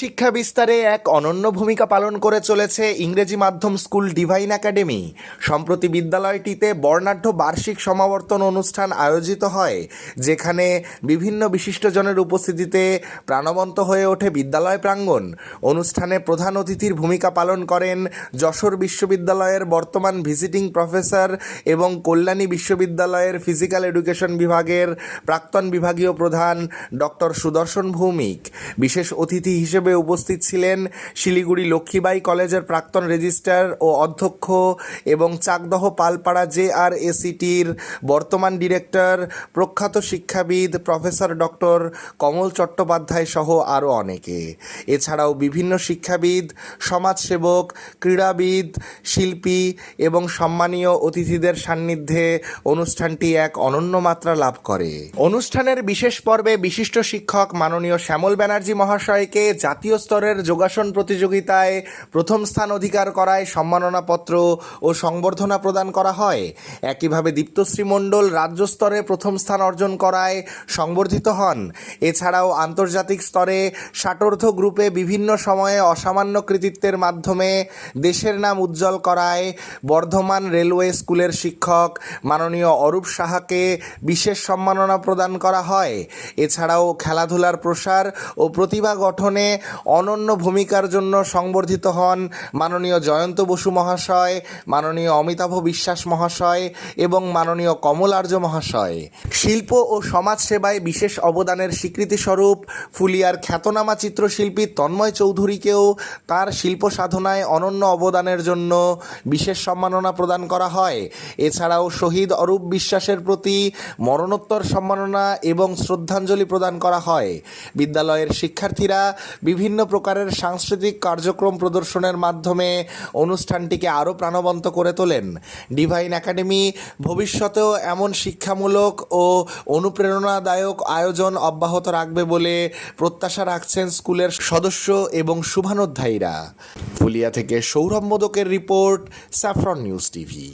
শিক্ষা বিস্তারে এক অনন্য ভূমিকা পালন করে চলেছে ইংরেজি মাধ্যম স্কুল ডিভাইন একাডেমি। সম্প্রতি বিদ্যালয়টিতে বর্ণাঢ্য বার্ষিক সমাবর্তন অনুষ্ঠান আয়োজিত হয়, যেখানে বিভিন্ন বিশিষ্টজনের উপস্থিতিতে প্রাণবন্ত হয়ে ওঠে বিদ্যালয় প্রাঙ্গণ। অনুষ্ঠানে প্রধান অতিথির ভূমিকা পালন করেন যশোর বিশ্ববিদ্যালয়ের বর্তমান ভিজিটিং প্রফেসর এবং কল্যাণী বিশ্ববিদ্যালয়ের ফিজিক্যাল এডুকেশন বিভাগের প্রাক্তন বিভাগীয় প্রধান ডক্টর সুদর্শন ভৌমিক। বিশেষ অতিথি হিসেবে উপস্থিত ছিলেন শিলিগুড়ি লক্ষ্মীবাই কলেজের প্রাক্তন রেজিস্ট্রার ও অধ্যক্ষ এবং চাকদহ পালপাড়া জে আর এসিটির বর্তমান ডিরেক্টর, প্রখ্যাত শিক্ষাবিদ প্রফেসর ডক্টর কমল চট্টোপাধ্যায় সহ আরও অনেকে। এছাড়াও বিভিন্ন শিক্ষাবিদ, সমাজসেবক, ক্রীড়াবিদ, শিল্পী এবং সম্মানীয় অতিথিদের সান্নিধ্যে অনুষ্ঠানটি এক অনন্য মাত্রা লাভ করে। অনুষ্ঠানের বিশেষ পর্বে বিশিষ্ট শিক্ষক মাননীয় শ্যামল ব্যানার্জি মহাশয়কে জাতীয় স্তরের যোগাসন প্রতিযোগিতায় প্রথম স্থান অধিকার করায় সম্মাননাপত্র ও সংবর্ধনা প্রদান করা হয়। একইভাবে দীপ্তশ্রী মণ্ডল রাজ্য স্তরে প্রথম স্থান অর্জন করায় সংবর্ধিত হন। এছাড়াও আন্তর্জাতিক স্তরে ষাটোর্ধ গ্রুপে বিভিন্ন সময়ে অসামান্য কৃতিত্বের মাধ্যমে দেশের নাম উজ্জ্বল করায় বর্ধমান রেলওয়ে স্কুলের শিক্ষক মাননীয় অরূপ সাহাকে বিশেষ সম্মাননা প্রদান করা হয়। এছাড়াও খেলাধুলার প্রসার ও প্রতিভা গঠনে অনন্য ভূমিকার জন্য সংবর্ধিত হন মাননীয় জয়ন্ত বসু মহাশয়, মাননীয় অমিতাভ বিশ্বাস মহাশয় এবং মাননীয় কমলার্য মহাশয়। শিল্প ও সমাজ সেবায় বিশেষ অবদানের স্বীকৃতিস্বরূপ ফুলিয়ার খ্যাতনামা চিত্রশিল্পী তন্ময় চৌধুরীকেও তার শিল্প সাধনায় অনন্য অবদানের জন্য বিশেষ সম্মাননা প্রদান করা হয়। এছাড়াও শহীদ অরূপ বিশ্বাসের প্রতি মরণোত্তর সম্মাননা এবং শ্রদ্ধাঞ্জলি প্রদান করা হয়। বিদ্যালয়ের শিক্ষার্থীরা বিভিন্ন প্রকারের সাংস্কৃতিক কার্যক্রম প্রদর্শনের মাধ্যমে অনুষ্ঠানটিকে আরও প্রাণবন্ত করে তোলেন। ডিভাইন একাডেমি ভবিষ্যতেও এমন শিক্ষামূলক ও অনুপ্রেরণাদায়ক আয়োজন অব্যাহত রাখবে বলে প্রত্যাশা রাখছেন স্কুলের সদস্য এবং শুভানুধ্যায়ীরা। ফুলিয়া থেকে সৌরভ মোদকের রিপোর্ট স্যাফরন নিউজ টিভি।